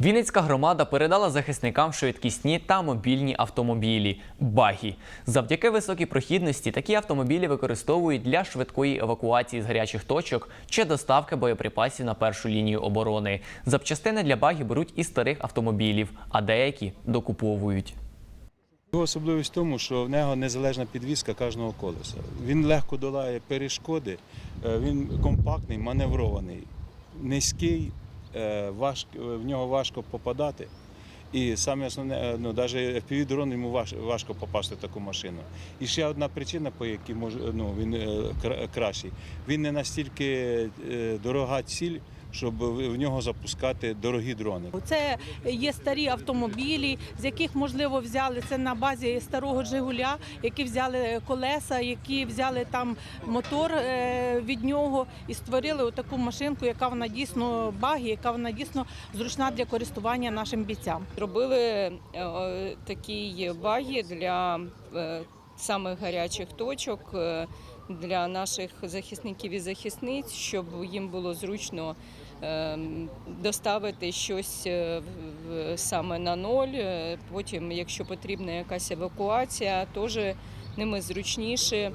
Вінницька громада передала захисникам швидкісні та мобільні автомобілі багі. Завдяки високій прохідності такі автомобілі використовують для швидкої евакуації з гарячих точок чи доставки боєприпасів на першу лінію оборони. Запчастини для багі беруть із старих автомобілів, а деякі докуповують. Його особливість в тому, що в нього незалежна підвізка кожного колеса. Він легко долає перешкоди, е, він компактний, маневрований, низький, в нього важко попадати. І саме основне, е, ну, навіть fpv дрон йому важ- важко попасти в таку машину. І ще одна причина, по якій може, ну, він е, кра- кращий. Він не настільки е, дорога ціль, щоб в нього запускати дорогі дрони. Це є старі автомобілі, з яких можливо взяли це на базі старого Жигуля, які взяли колеса, які взяли там мотор е, від нього і створили таку машинку, яка вона дійсно багі, яка вона дійсно зручна для користування нашим бійцям. Робили е, такі баги для е, самих гарячих точок е, для наших захисників і захисниць, щоб їм було зручно е, доставити щось е, саме на ноль. Потім, якщо потрібна якась евакуація, теж ними зручніше.